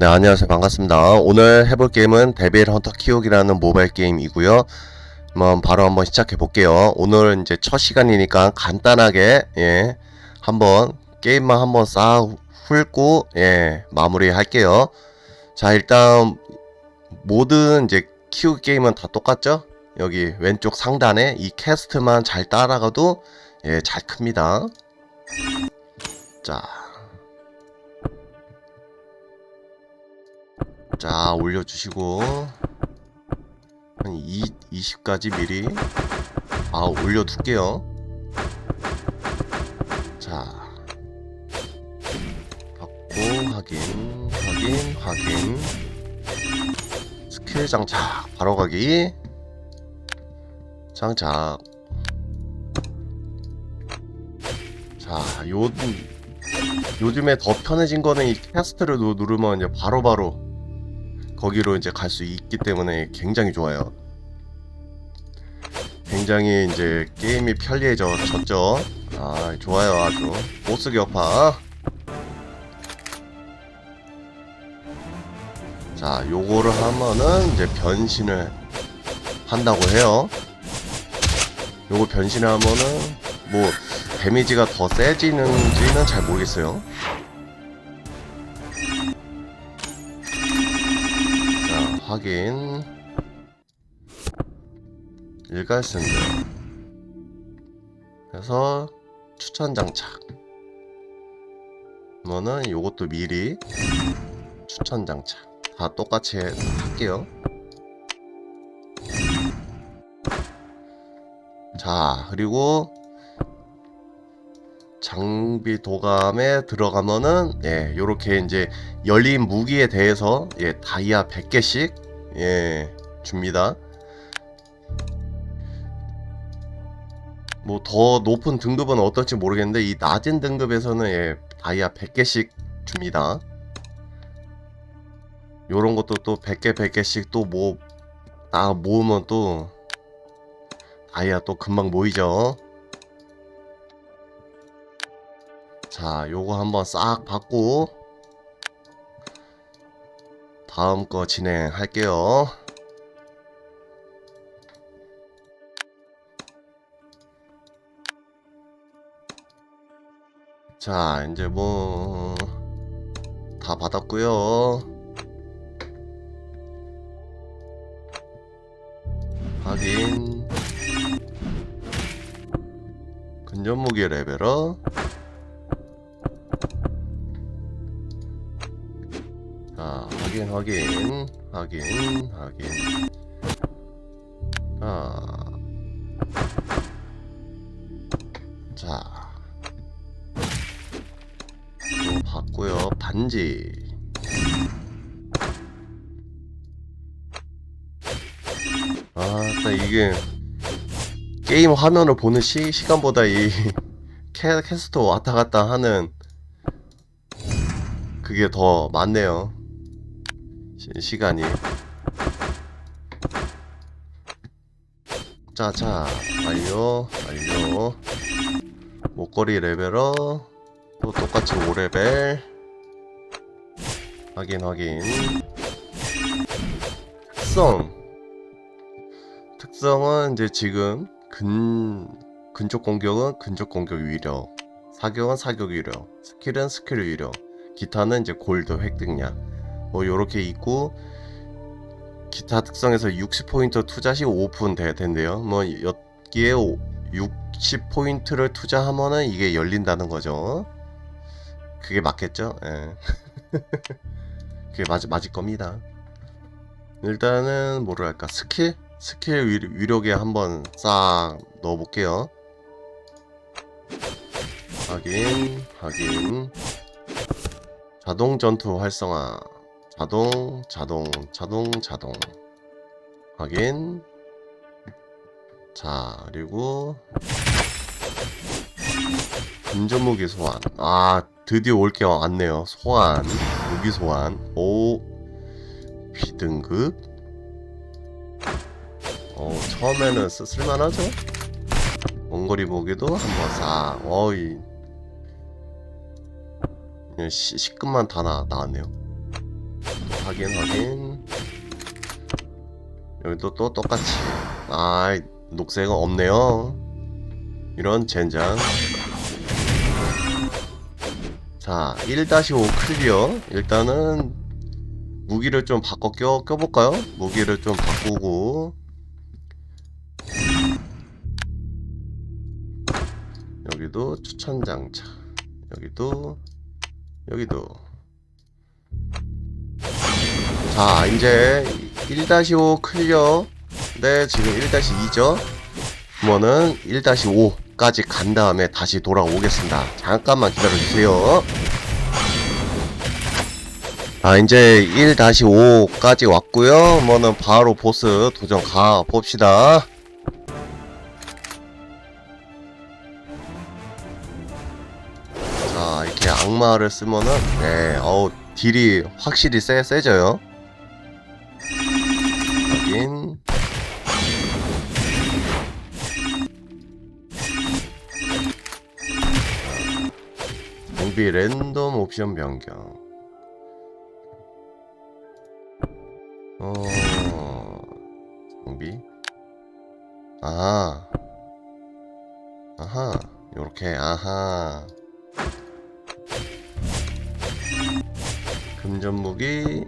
네, 안녕하세요. 반갑습니다. 오늘 해볼 게임은 데빌 헌터 키우기라는 모바일 게임이고요. 한번 바로 한번 시작해 볼게요. 오늘은 이제 첫 시간이니까 간단하게, 예, 한번 게임만 한번 싹 훑고, 예, 마무리 할게요. 자, 일단, 모든 이제 키우기 게임은 다 똑같죠? 여기 왼쪽 상단에 이 캐스트만 잘 따라가도, 예, 잘 큽니다. 자, 자 올려주시고. 한 2, 20까지 미리. 아 올려둘게요. 자. 받고 확인 확인 확인. 스킬 장착 바로 가기. 장착. 자 요, 요즘에 더 편해진 거는 이 캐스트를 누- 누르면 이제 바로바로 거기로 이제 갈 수 있기 때문에 굉장히 좋아요. 굉장히 이제 게임이 편리해졌죠. 아 좋아요 아주 보스 격파. 자 요거를 하면은 이제 변신을 한다고 해요. 요거 변신을 하면은 뭐 데미지가 더 세지는지는 잘 모르겠어요. 확인. 일괄승들. 그래서 추천 장착. 그러면은 요것도 미리 추천 장착. 다 똑같이 해- 할게요. 자, 그리고 장비 도감에 들어가면은 예, 요렇게 이제 열린 무기에 대해서 예, 다이아 100개씩 예, 줍니다. 뭐 더 높은 등급은 어떨지 모르겠는데 이 낮은 등급에서는 예, 다이아 100개씩 줍니다. 요런 것도 또 100개 100개씩 또뭐다 모으면 또 다이아 또 금방 모이죠. 자, 요거 한번 싹 받고 다음 거 진행할게요. 자, 이제 뭐 다 받았고요. 확인. 근접무기 레벨업. 확인, 확인, 확인, 확인. 자, 자, 이거 봤고요. 반지. 아, 딱 이게 게임 화면을 보는 시, 시간보다 이 캐, 캐스터 왔다 갔다 하는 그게 더 많네요. 시, 시간이. 자자 완료 완료 목걸이 레벨업 또 똑같이 5레벨. 확인 확인. 특성. 특성은 이제 지금 근 근접 공격은 근접 공격 위력. 사격은 사격 위력. 스킬은 스킬 위력. 기타는 이제 골드 획득량 뭐 요렇게 있고 기타 특성에서 60포인트 투자 시 오픈 돼 된대요. 뭐 여기에 60포인트를 투자하면은 이게 열린다는 거죠. 그게 맞겠죠? 예. 그게 맞, 맞을 겁니다. 일단은 뭐랄까 스킬? 스킬 위, 위력에 한번 싹 넣어볼게요. 확인, 확인. 자동 전투 활성화. 자동, 자동, 자동, 자동. 확인. 자, 그리고 금전무기 소환. 아, 드디어 올 게 왔네요. 소환, 무기 소환. 오, B등급. 어, 처음에는 쓰, 쓸만하죠? 원거리 보기도 한번 싹. 어이. 시, 10급만 다 나, 나왔네요. 확인 확인. 여기도 또 똑같이. 아 녹색은 없네요. 이런 젠장. 자 1-5 클리어 일단은 무기를 좀 바꿔 껴, 껴볼까요? 무기를 좀 바꾸고. 여기도 추천장차. 여기도 여기도 자 이제 1-5 클리어. 네 지금 1-2죠. 그러면은 1-5까지 간 다음에 다시 돌아오겠습니다. 잠깐만 기다려주세요. 아 이제 1-5까지 왔고요. 뭐는 바로 보스 도전 가 봅시다. 자 이렇게 악마를 쓰면은 네 어우 딜이 확실히 세, 세져요 장비 랜덤 옵션 변경. 어 장비? 아하. 아하. 요렇게 아하. 금전 무기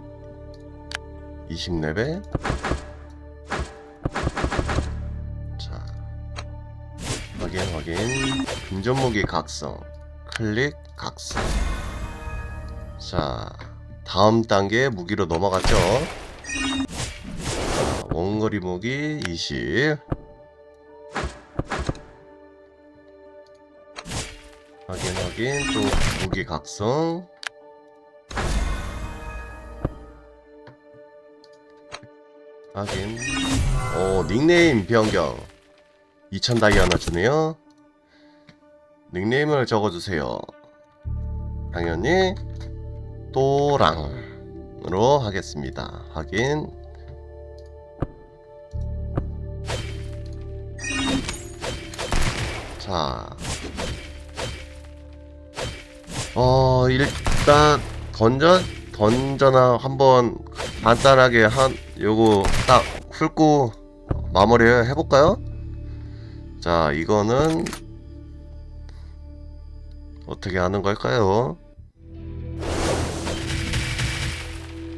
20레벨. 자 확인 확인. 금전 무기 각성 클릭 각성. 자 다음 단계 무기로 넘어갔죠? 자, 원거리 무기 20 확인 확인. 또 무기 각성. 확인. 오 닉네임 변경. 2000 다이아나 주네요 닉네임을 적어주세요. 당연히 또랑으로 하겠습니다. 확인. 자. 어, 일단 던전? 던전아 한번 간단하게 한 요거 딱 훑고 마무리 해볼까요? 자, 이거는 어떻게 하는 걸까요?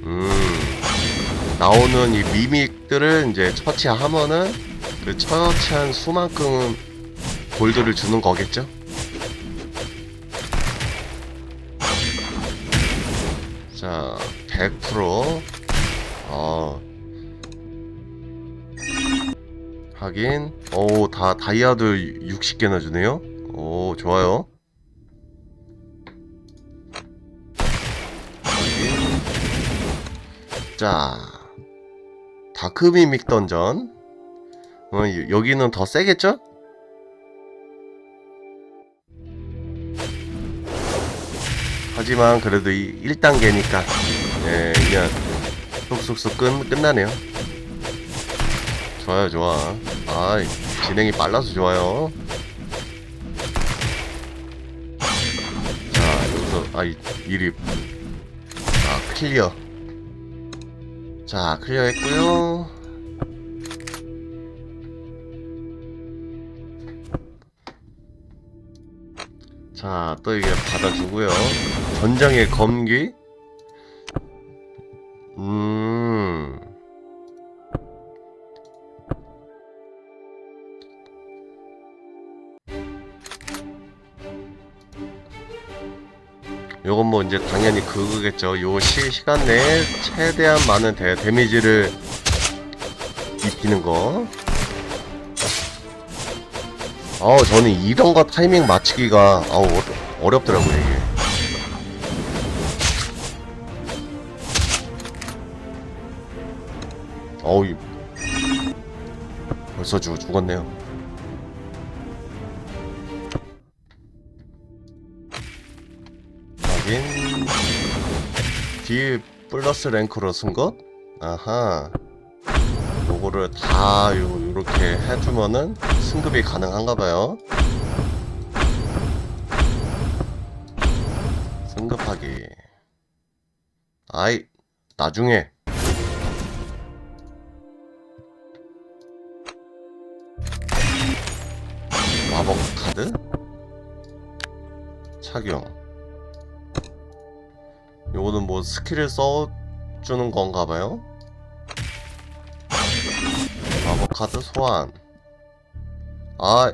음, 나오는 이 미믹들을 이제 처치하면은 그 처치한 수만큼 골드를 주는 거겠죠? 자, 100% 어. 하긴 오, 다 다이아도 60개나 주네요. 오, 좋아요. 자, 다크미믹 던전. 어, 여- 여기는 더 세겠죠? 하지만 그래도 이 1단계니까 예, 그냥 쏙쏙쏙 끝, 끝나네요. 좋아요, 좋아. 아, 진행이 빨라서 좋아요. 자, 여기서 아, 이- 일이 아, 클리어. 자, 클리어 했고요. 자, 또 이게 받아주고요. 전장의 검기. 요건 뭐 이제 당연히 그거겠죠. 요 시, 시간 내에 최대한 많은 데, 데미지를 입히는 거. 어, 저는 이런 거 타이밍 맞추기가 아우 어려- 어렵더라고요 이게. 어우, 이- 벌써 죽, 죽었네요. D 플러스 랭크로 쓴 것? 아하. 요거를 다 요, 요렇게 해주면은 승급이 가능한가 봐요. 승급하기. 아이, 나중에 마법 카드 착용 요거는 뭐 스킬을 써주는 건가 봐요. 마법 카드 소환. 아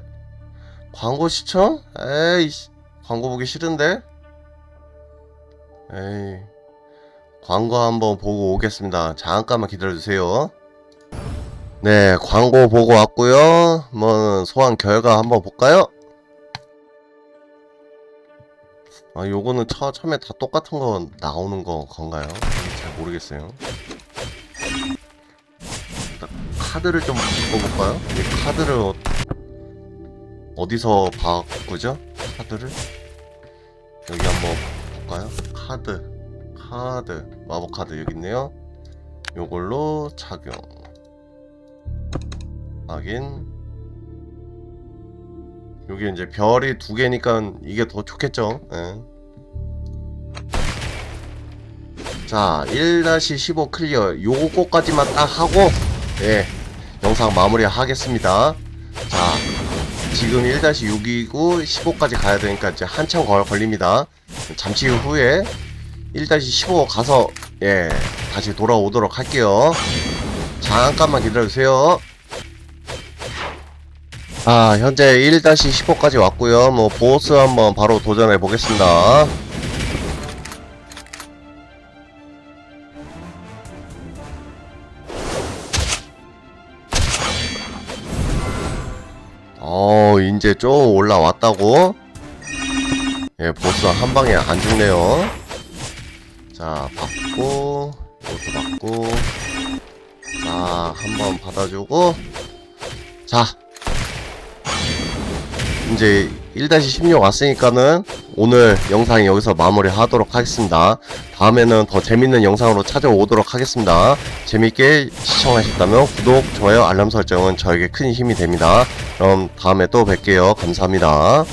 광고 시청? 에이씨. 광고 보기 싫은데? 에이. 광고 한번 보고 오겠습니다. 잠깐만 기다려주세요. 네 광고 보고 왔고요. 뭐 소환 결과 한번 볼까요? 아 요거는 처, 처음에 다 똑같은 거 나오는 거 건가요? 잘 모르겠어요 일단 카드를 좀 바꿔볼까요? 이 카드를 어, 어디서 바꾸죠? 카드를? 여기 한번 볼까요? 카드 카드 마법 카드 여기 있네요 요걸로 착용 확인 여기 이제 별이 두 개니까 이게 더 좋겠죠? 예. 자 1-15 클리어. 요거까지만 딱 하고 예 영상 마무리 하겠습니다. 자 지금 1-6이고 15까지 가야 되니까 이제 한참 걸, 걸립니다. 잠시 후에 1-15 가서 예 다시 돌아오도록 할게요. 잠깐만 기다려주세요 아 현재 1-15까지 왔고요. 뭐 보스 한번 바로 도전해 보겠습니다. 어 이제 좀 올라왔다고? 예 보스 한 방에 안 죽네요. 자 받고 이것도 받고. 자 한번 받아주고. 자 이제 1-16 왔으니까는 오늘 영상 여기서 마무리 하도록 하겠습니다. 다음에는 더 재밌는 영상으로 찾아오도록 하겠습니다. 재밌게 시청하셨다면 구독, 좋아요, 알람 설정은 저에게 큰 힘이 됩니다. 그럼 다음에 또 뵐게요. 감사합니다.